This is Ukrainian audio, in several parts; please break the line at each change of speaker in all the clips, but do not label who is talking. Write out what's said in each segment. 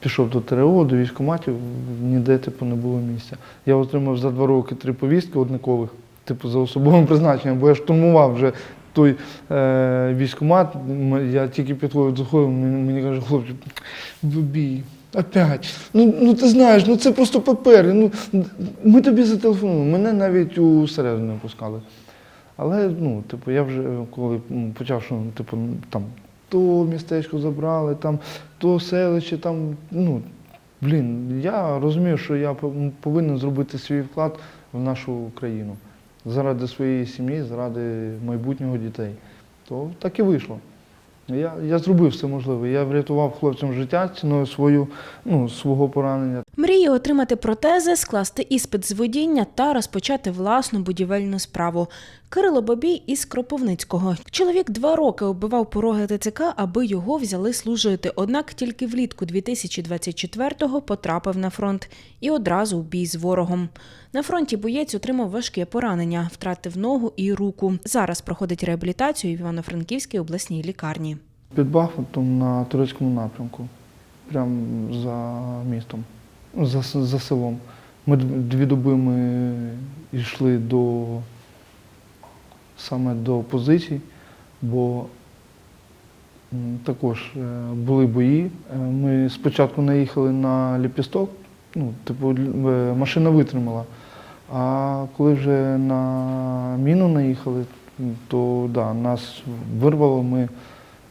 пішов до ТРО, до військкоматів, ніде типу, не було місця. Я отримав за два роки три повістки однакових, типу, за особовим призначенням, бо я штурмував вже той е, військкомат, я тільки підходив, заходив, мені, каже, хлопчик, вибій. Опять. Ну, ну ти знаєш, ну це просто папери. Ну, ми тобі зателефонуємо. Мене навіть у середу не пускали. Але ну, типу, я вже коли почав, що типу, там то містечко забрали, там то селище, там, ну, блін, я розумію, що я повинен зробити свій вклад в нашу країну. Заради своєї сім'ї, заради майбутнього дітей. То так і вийшло. Я, я зробив все можливе. Я врятував хлопцям життя ціною свою, ну, свого поранення.
Мріє отримати протези, скласти іспит з водіння та розпочати власну будівельну справу. Кирило Бабій із Кропивницького. Чоловік два роки оббивав пороги ТЦК, аби його взяли служити. Однак тільки влітку 2024-го потрапив на фронт і одразу в бій з ворогом. На фронті боєць отримав важке поранення, втратив ногу і руку. Зараз проходить реабілітацію в Івано-Франківській обласній лікарні.
Під Бахмутом на турецькому напрямку, прямо за містом, за, за селом. Ми дві доби ми йшли до саме до позицій, бо також е, були бої. Е, Ми спочатку наїхали на ліпісток, ну, типу, е, машина витримала. А коли вже на міну наїхали, то да, нас вирвало, ми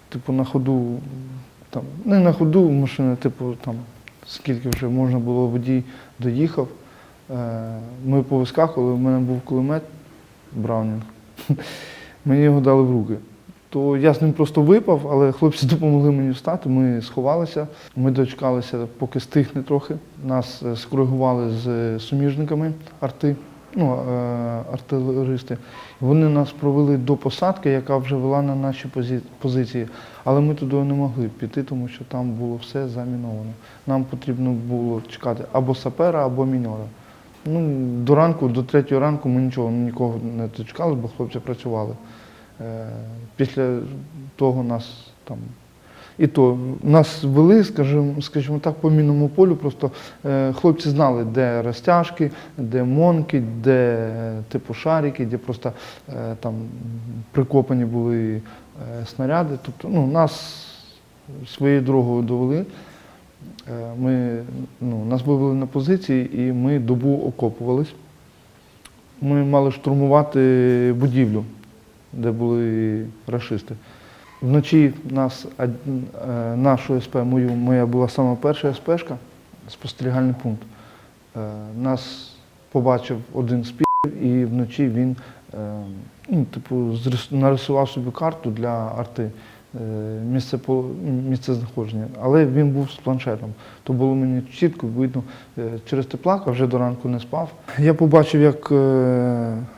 типу, на ходу, там, не на ходу машина, типу, там, скільки вже можна було водій доїхав. Е, Ми повискакували, в мене був кулемет Браунінг. Мені його дали в руки. То я з ним просто випав, але хлопці допомогли мені встати, ми сховалися, ми дочекалися, поки стихне трохи. Нас е, скоригували з суміжниками арти, ну, е, артилеристи. Вони нас провели до посадки, яка вже вела на наші позиції. Але ми туди не могли піти, тому що там було все заміновано. Нам потрібно було чекати або сапера, або міньора. Ну, до ранку, до третьої ранку ми нічого, нікого не дочекали, бо хлопці працювали. Е, Після того нас там. І то нас вели, скажімо, скажімо так, по мінному полю. Просто е, хлопці знали, де розтяжки, де монки, де е, типу шарики, де просто е, там прикопані були снаряди. Тобто ну, нас своєю дорогою довели. Ми, ну, нас вивели на позиції і ми добу окопувались. Ми мали штурмувати будівлю, де були рашисти. Вночі нас, е, нашу СП, мою, моя була сама перша СПшка, спостерігальний пункт. Е, Нас побачив один з пів, і вночі він е, ну, типу, нарисував собі карту для арти, місце, місце знаходження. Але він був з планшетом. То було мені чітко видно. Через те плакав, вже до ранку не спав. Я побачив, як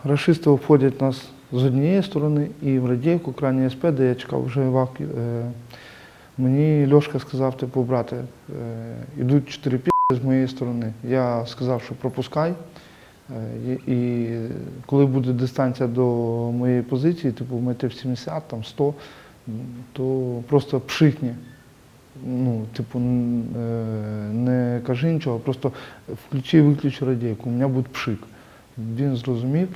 рашисти обходять нас з однієї сторони і в Радіївку, крайній СП, де я чекав вже вак. Е, мені Льошка сказав, типу, брате, е, ідуть чотири пі з моєї сторони. Я сказав, що пропускай. Е, І, коли буде дистанція до моєї позиції, типу метрів 70, там 100, то просто пшикні. Ну, типу, не кажи нічого, просто включи і виключи радійку, у мене буде пшик. Він зрозумів.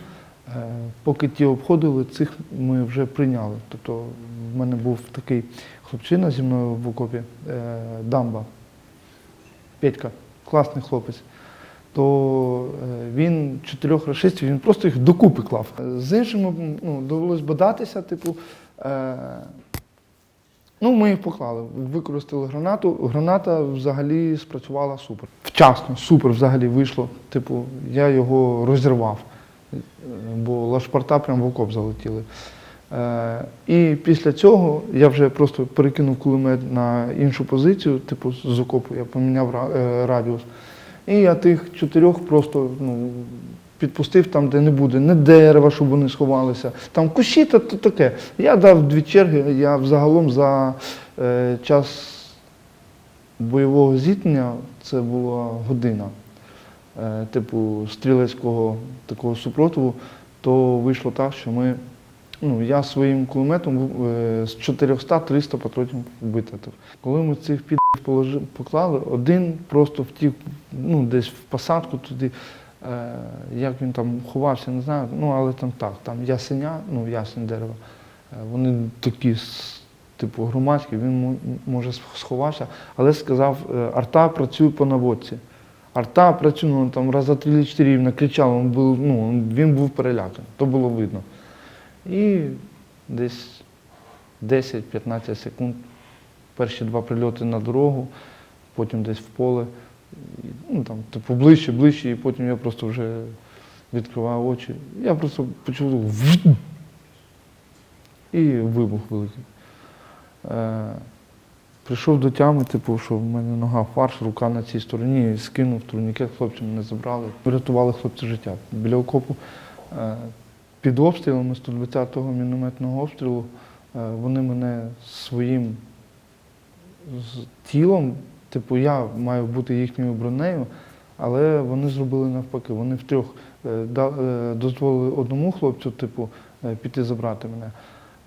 Е, Поки ті обходили, цих ми вже прийняли. Тобто в мене був такий хлопчина зі мною в окопі, е, дамба, Петька, класний хлопець. То е, він чотирьох рашистів, він просто їх докупи клав. З іншими ну, довелось бодатися, типу. Ну, ми їх поклали, використали гранату. Граната взагалі спрацювала супер. Вчасно, супер взагалі вийшло. Типу, я його розірвав, бо лашпарта прямо в окоп залетіли. Е, і після цього я вже просто перекинув кулемет на іншу позицію, типу з окопу, я поміняв е, радіус. І я тих чотирьох просто ну, підпустив там, де не буде, не дерева, щоб вони сховалися. Там кущі та то таке. Я дав дві черги, я взагалом за е, час бойового зіткнення це була година. Е, типу стрілецького такого супротиву, то вийшло так, що ми. Ну, я своїм кулеметом е, з 400-300 патронів витратив. Коли ми цих під поклали, один просто втік ну, десь в посадку туди. Е, як він там ховався, не знаю. Ну, але там так, там ясеня, ну, ясень дерева. Е, вони такі, типу, громадські, він може сховався, але сказав, арта працює по наводці. Арта працює, ну, там раза три-чотири накричав, він був, ну, він був переляканий, то було видно. І десь 10-15 секунд перші два прильоти на дорогу, потім десь в поле. Ну, там, типу, ближче, ближче, і потім я просто вже відкриваю очі. Я просто почув і вибух великий. Прийшов до тями, типу, що в мене нога фарш, рука на цій стороні, скинув турнікет, хлопці мене забрали. Врятували хлопці життя. Біля окопу е, під обстрілами 120-го мінометного обстрілу е, вони мене своїм тілом, типу, я маю бути їхньою бронею, але вони зробили навпаки. Вони втрьох е, дозволили одному хлопцю, типу, піти забрати мене.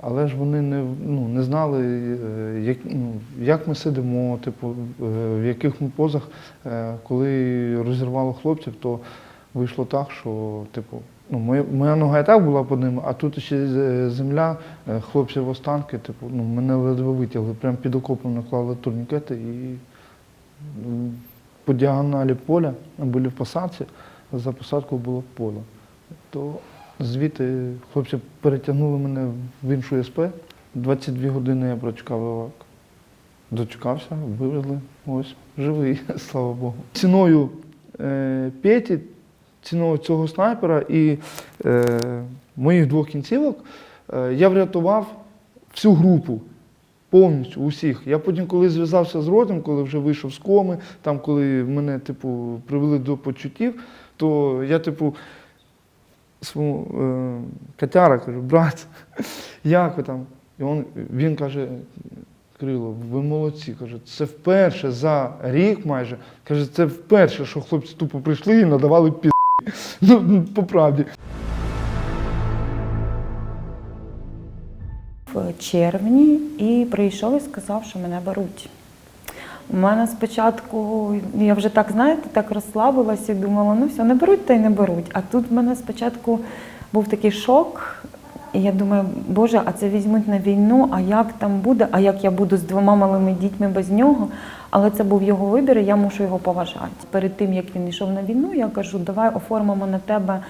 Але ж вони не, ну, не знали, е, як, ну, як ми сидимо, типу, е, в яких ми позах. Е, Коли розірвало хлопців, то вийшло так, що типу, ну, моя, моя нога і так була під ними, а тут ще земля, хлопців останки, типу, ну, мене ледве витягли. Прямо під окопом наклали турнікети і ну, по діагоналі поля були в посадці, за посадкою було поле. То звідти хлопці перетягнули мене в іншу СП. 22 години я прочекав евак. Дочекався, вивезли. Ось, живий, слава Богу. Ціною е, Петі, ціною цього снайпера і е, моїх двох кінцівок е, я врятував всю групу. Повністю усіх. Я потім, коли зв'язався з родом, коли вже вийшов з коми, там, коли мене, типу, привели до почуттів, то я, типу, своєму е, Катяра кажу, брат, як ви там? І він, він каже, Крило, ви молодці. Каже, це вперше за рік майже. Каже, це вперше, що хлопці тупо прийшли і надавали пі. Ну, по правді.
в червні і прийшов і сказав, що мене беруть. У мене спочатку, я вже так, знаєте, так розслабилася і думала, ну все, не беруть та й не беруть. А тут в мене спочатку був такий шок. І я думаю, Боже, а це візьмуть на війну, а як там буде, а як я буду з двома малими дітьми без нього. Але це був його вибір, і я мушу його поважати. Перед тим як він йшов на війну, я кажу, давай оформимо на тебе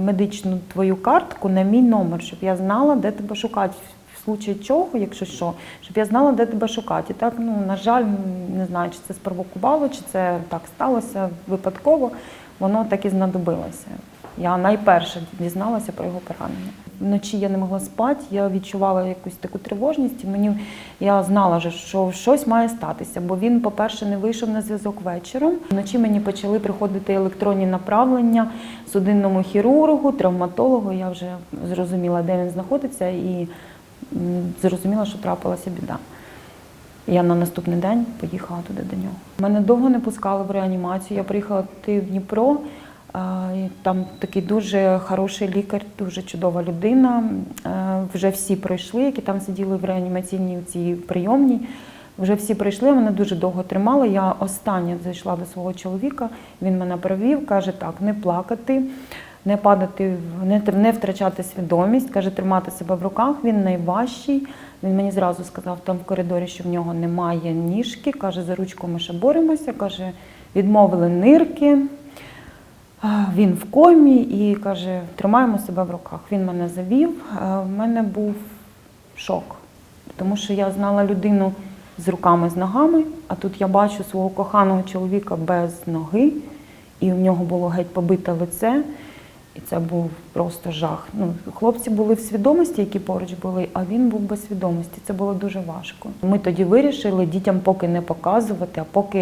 медичну твою картку на мій номер, щоб я знала, де тебе шукати. В случаї чого, якщо що, щоб я знала, де тебе шукати. Так, ну на жаль, не знаю, чи це спровокувало, чи це так сталося випадково. Воно так і знадобилося. Я найперше дізналася про його поранення. Вночі я не могла спати, я відчувала якусь таку тривожність, і мені я знала, що щось має статися, бо він, по-перше, не вийшов на зв'язок вечором. Вночі мені почали приходити електронні направлення судинному хірургу, травматологу. Я вже зрозуміла, де він знаходиться, і зрозуміла, що трапилася біда. Я на наступний день поїхала туди до нього. Мене довго не пускали в реанімацію. Я приїхала туди в Дніпро. Там такий дуже хороший лікар, дуже чудова людина. Вже всі пройшли, які там сиділи в реанімаційній цій прийомній. Вже всі прийшли, мене дуже довго тримали. Я остання зайшла до свого чоловіка. Він мене провів, каже: так, не плакати, не падати, не, не втрачати свідомість, каже, тримати себе в руках. Він найважчий. Він мені зразу сказав там в коридорі, що в нього немає ніжки. Каже, за ручку ми ще боремося. Каже, відмовили нирки. Він в комі і каже, тримаємо себе в руках. Він мене завів. В мене був шок, тому що я знала людину з руками, з ногами, а тут я бачу свого коханого чоловіка без ноги, і в нього було геть побите лице. І це був просто жах. Ну, хлопці були в свідомості, які поруч були, а він був без свідомості. Це було дуже важко. Ми тоді вирішили дітям поки не показувати, а поки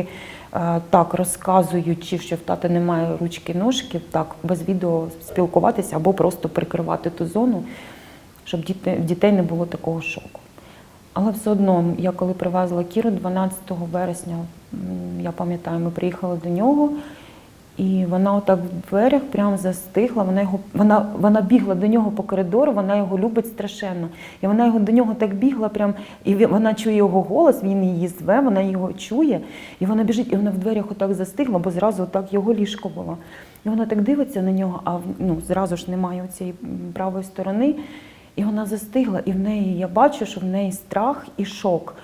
е, так розказуючи, що в тата немає ручки ножки, так без відео спілкуватися або просто прикривати ту зону, щоб діти, в дітей не було такого шоку. Але все одно, я коли привезла Кіру 12 вересня, я пам'ятаю, ми приїхали до нього. І вона отак в дверях прямо застигла. Вона його вона, вона бігла до нього по коридору, вона його любить страшенно. І вона його до нього так бігла, прям, і вона чує його голос, він її зве, вона його чує, і вона біжить, і вона в дверях отак застигла, бо зразу отак його ліжко було. І вона так дивиться на нього, а ну, зразу ж немає цієї правої сторони. І вона застигла, і в неї я бачу, що в неї страх і шок.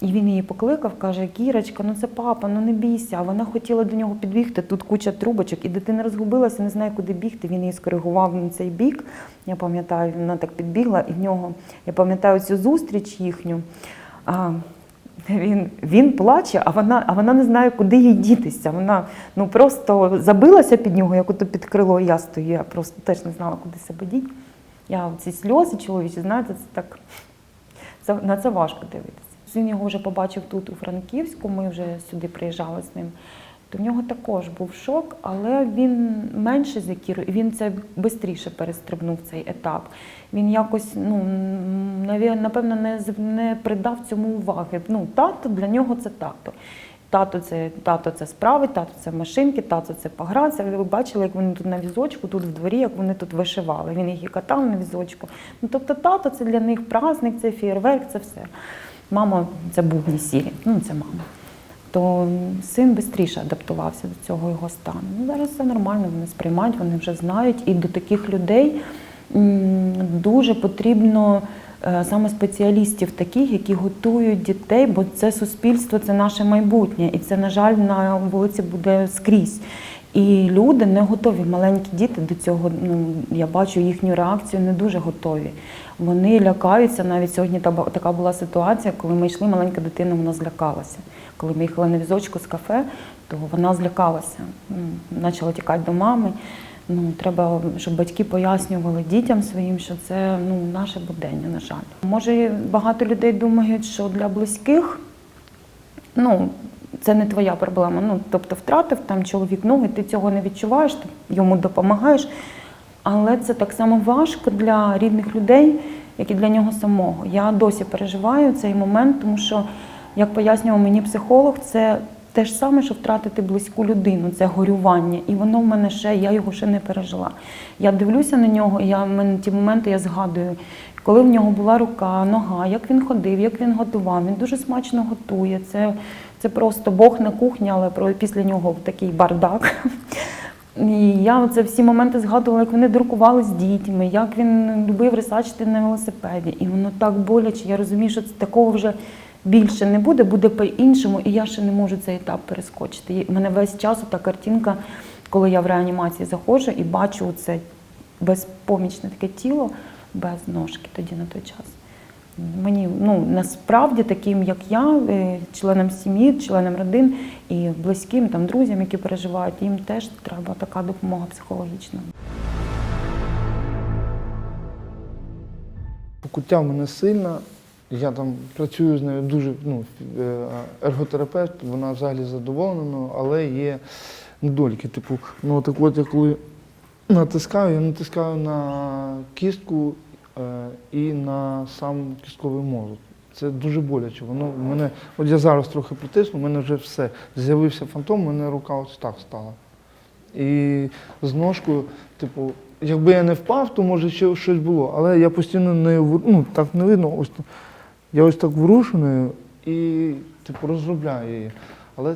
І він її покликав, каже: Кірочка, ну це папа, ну не бійся. А вона хотіла до нього підбігти. Тут куча трубочок, і дитина розгубилася, не знає, куди бігти. Він її скоригував на цей бік. Я пам'ятаю, вона так підбігла, і в нього я пам'ятаю цю зустріч їхню. А, він, він плаче, а вона, а вона не знає, куди їй дітися. Вона ну, просто забилася під нього, як ото під крило я стою. Я просто теж не знала, куди себе діти. Я ці сльози чоловічі, знаєте, це так це, на це важко дивитися. Він його вже побачив тут, у Франківську, ми вже сюди приїжджали з ним. То в нього також був шок, але він менше за Кіру, і він це швидше перестрибнув цей етап. Він якось, ну, напевно, не, не придав цьому уваги. Ну, тато для нього це тато. Тато це, тато це справи, тато це машинки, тато це погратися. Ви бачили, як вони тут на візочку, тут в дворі, як вони тут вишивали. Він їх і катав на візочку. Ну, тобто тато це для них праздник, це фєєрверк, це все. Мама це бубні сірі, ну це мама. То син швидше адаптувався до цього його стану. Ну, зараз все нормально, вони сприймають, вони вже знають. І до таких людей дуже потрібно е, саме спеціалістів, таких, які готують дітей, бо це суспільство, це наше майбутнє. І це, на жаль, на вулиці буде скрізь. І люди не готові, маленькі діти до цього. Ну я бачу їхню реакцію, не дуже готові. Вони лякаються. Навіть сьогодні та- така була ситуація, коли ми йшли, маленька дитина вона злякалася. Коли ми їхали на візочку з кафе, то вона злякалася, почала тікати до мами. Ну, треба, щоб батьки пояснювали дітям своїм, що це ну, наше будення, на жаль. Може, багато людей думають, що для близьких ну, це не твоя проблема. Ну, тобто втратив там чоловік ноги, ти цього не відчуваєш, ти йому допомагаєш. Але це так само важко для рідних людей, як і для нього самого. Я досі переживаю цей момент, тому що, як пояснював мені психолог, це те ж саме, що втратити близьку людину, це горювання. І воно в мене ще, я його ще не пережила. Я дивлюся на нього, я, в мене ті моменти я згадую, коли в нього була рука, нога, як він ходив, як він готував. Він дуже смачно готує. Це, це просто Бог на кухні, але після нього такий бардак. І я це всі моменти згадувала, як вони друкували з дітьми, як він любив рисачити на велосипеді. І воно так боляче. Я розумію, що це такого вже більше не буде, буде по-іншому, і я ще не можу цей етап перескочити. І мене весь час та картинка, коли я в реанімації заходжу і бачу це безпомічне таке тіло без ножки тоді на той час. Мені ну насправді таким, як я, е, членам сім'ї, членам родин і близьким там друзям, які переживають, їм теж треба така допомога психологічна.
Покуття в мене сильне. Я там працюю з нею дуже, ну, е, ерготерапевт, вона взагалі задоволена, але є недоліки. Типу, ну так от я коли натискаю, я натискаю на кістку е, і на сам кістковий мозок. Це дуже боляче. Воно мене, от я зараз трохи притисну, в мене вже все. З'явився фантом, в мене рука ось так стала. І з ножкою, типу, якби я не впав, то може ще щось було. Але я постійно не ну, так не видно. Ось я ось так ворушений і типу розробляю її. Але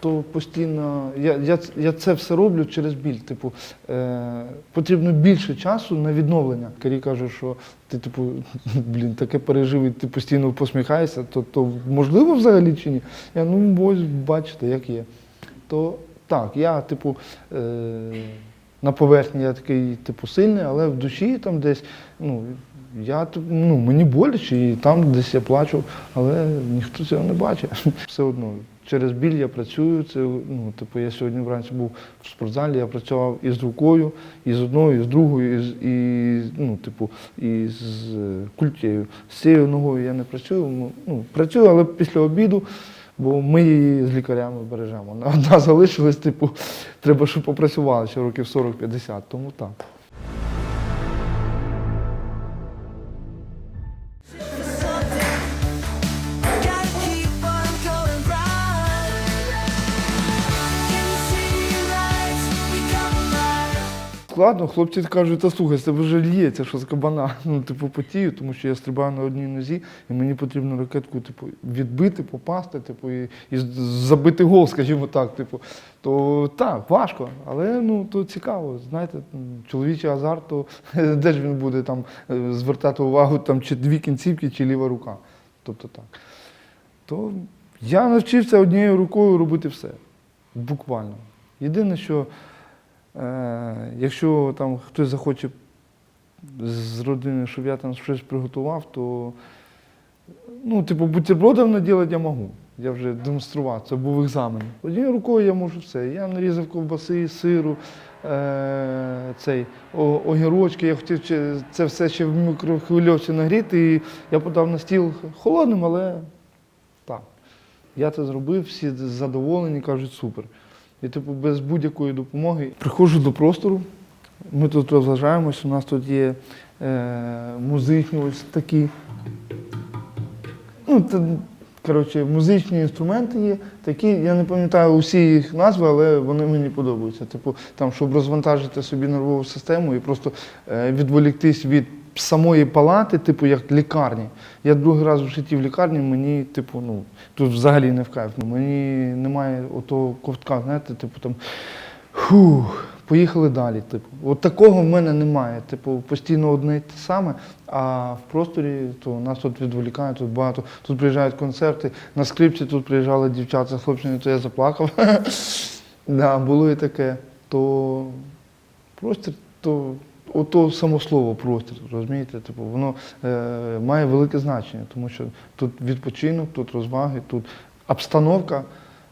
то постійно. Я, я, я це все роблю через біль. Типу, е, потрібно більше часу на відновлення. Карі каже, що ти, типу, блін, таке пережив, і ти постійно посміхаєшся, то, то можливо взагалі чи ні? Я ну ось бачите, як є. То так, я, типу, е, на поверхні я такий, типу, сильний, але в душі там десь, ну, я ну, мені боляче, і там десь я плачу, але ніхто цього не бачить. Все одно. Через біль я працюю. Це, ну, типу, я сьогодні вранці був в спортзалі, я працював і з рукою, і з одною, і з другою, і, з- і, ну, типу, і з е, культєю. З цією ногою я не працюю. Ну, працюю, але після обіду, бо ми її з лікарями бережемо. Одна залишилась, типу, треба, щоб попрацювали ще років 40-50, тому так. Складно. Хлопці кажуть, та слухай, тебе вже лється, що з кабана. Ну, типу, потію, тому що я стрибаю на одній нозі, і мені потрібно ракетку, типу, відбити, попасти, типу, і, і забити гол, скажімо так. Типу. То так, важко, але ну то цікаво. Знаєте, чоловічий азарт, то де ж він буде там е, звертати увагу, там чи дві кінцівки, чи ліва рука. Тобто так. То я навчився однією рукою робити все. Буквально. Єдине, що якщо там хтось захоче з родини, щоб я там щось приготував, то ну, типу, бутербродів наділати я можу. Я вже демонстрував, це був екзамен. Однією рукою я можу все. Я нарізав ковбаси, сиру, е, цей, огірочки. Я хотів це все ще в мікрохвильовці нагріти, і я подав на стіл холодним, але так. Я це зробив, всі задоволені, кажуть, супер. І типу без будь-якої допомоги приходжу до простору. Ми тут розважаємось, у нас тут є е, музичні ось такі. Ну, це, коротше, музичні інструменти є такі. Я не пам'ятаю усі їх назви, але вони мені подобаються. Типу, там, щоб розвантажити собі нервову систему і просто е, відволіктись від самої палати, типу, як лікарні. Я другий раз в житті в лікарні, мені, типу, ну, тут взагалі не в кайф. Ну, Мені немає отого ковтка, знаєте, типу там. Фух, поїхали далі. Типу. От такого в мене немає. Типу, постійно одне й те саме, а в просторі то нас тут відволікають, тут багато. Тут приїжджають концерти. На скрипці тут приїжджали дівчата з хлопцями, то я заплакав. да, було і таке. То простір, то ото само слово простір, розумієте? Типу, воно е, має велике значення, тому що тут відпочинок, тут розваги, тут обстановка.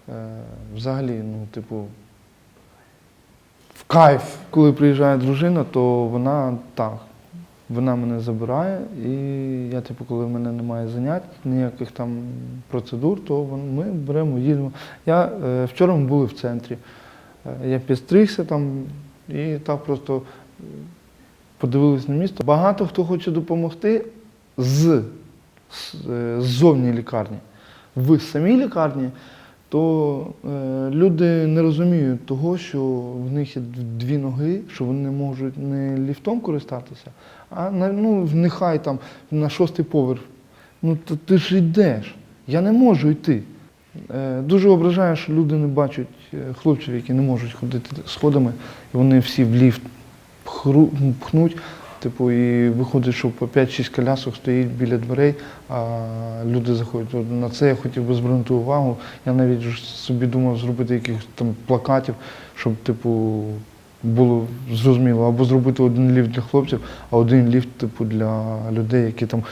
Е, взагалі, ну, типу, в кайф. Коли приїжджає дружина, то вона так. Вона мене забирає, і я, типу, коли в мене немає занять, ніяких там процедур, то ми беремо, їдемо. Я, е, вчора ми були в центрі. Е, Я підстригся там і так просто подивились на місто. Багато хто хоче допомогти з, е, ззовні лікарні. В самій лікарні то е, люди не розуміють того, що в них є дві ноги, що вони не можуть не ліфтом користатися, а на, ну, нехай там на шостий поверх. Ну то ти ж йдеш. Я не можу йти. Е, дуже ображає, що люди не бачать е, хлопців, які не можуть ходити сходами, і вони всі в ліфт пхнуть. Типу, і виходить, що по 5-6 колясок стоїть біля дверей, а люди заходять. От На це я хотів би звернути увагу. Я навіть собі думав зробити якихось там плакатів, щоб, типу, було зрозуміло, або зробити один ліфт для хлопців, а один ліфт, типу, для людей, які там,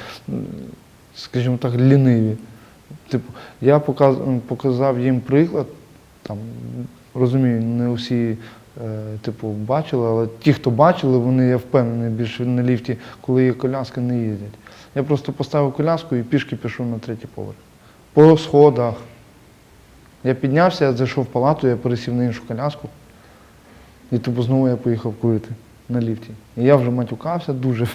скажімо так, ліниві. Типу, я показав їм приклад, там, розумію, не усі типу, бачили, але ті, хто бачили, вони, я впевнений, більше на ліфті, коли є коляска, не їздять. Я просто поставив коляску і пішки пішов на третій поверх. По сходах. Я піднявся, я зайшов в палату, я пересів на іншу коляску. І типу знову я поїхав курити на ліфті. І я вже матюкався дуже.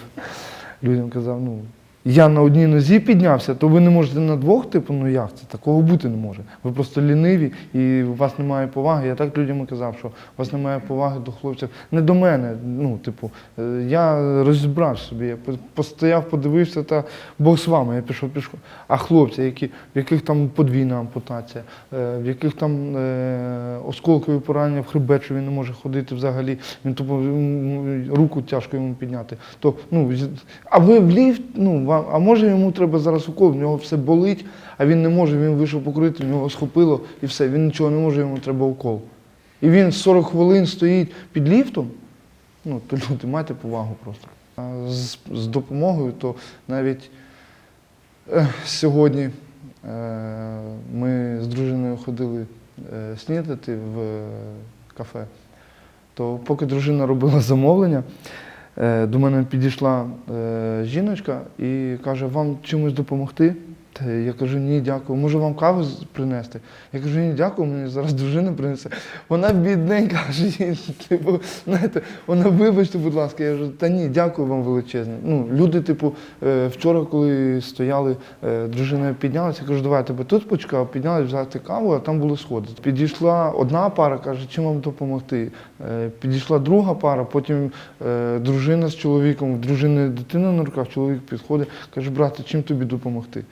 Людям казав, ну, я на одній нозі піднявся, то ви не можете на двох, типу, ну як це? Такого бути не може. Ви просто ліниві і у вас немає поваги. Я так людям казав, що у вас немає поваги до хлопців. Не до мене. Ну, типу, е, я розібрав собі, я постояв, подивився, та Бог з вами, я пішов пішком. А хлопці, які, в яких там подвійна ампутація, е, в яких там е, осколкові поранення в хребет, що він не може ходити взагалі, він тупо руку тяжко йому підняти. То, ну, а ви в ліфт, ну, вам, а може йому треба зараз укол, в нього все болить, а він не може, він вийшов покурити, в нього схопило і все, він нічого не може, йому треба укол. І він 40 хвилин стоїть під ліфтом, ну, то люди, майте повагу просто. А з, з допомогою, то навіть е, сьогодні е, ми з дружиною ходили е, снідати в е, кафе. То поки дружина робила замовлення, до мене підійшла е, жіночка і каже, вам чимось допомогти? Та Я кажу, ні, дякую. Може вам каву принести? Я кажу, ні, дякую, мені зараз дружина принесе. Вона бідненька, типу, знаєте, вона вибачте, будь ласка. Я кажу, та ні, дякую вам величезне. Ну, люди, типу, е, вчора, коли стояли, е, дружина піднялася, я кажу, давай я тебе тут почекав, піднялась взяти каву, а там були сходи. Підійшла одна пара, каже, чим вам допомогти. Е, Підійшла друга пара, потім е, дружина з чоловіком, дружини дитина на руках, чоловік підходить, каже, брате, чим тобі допомогти?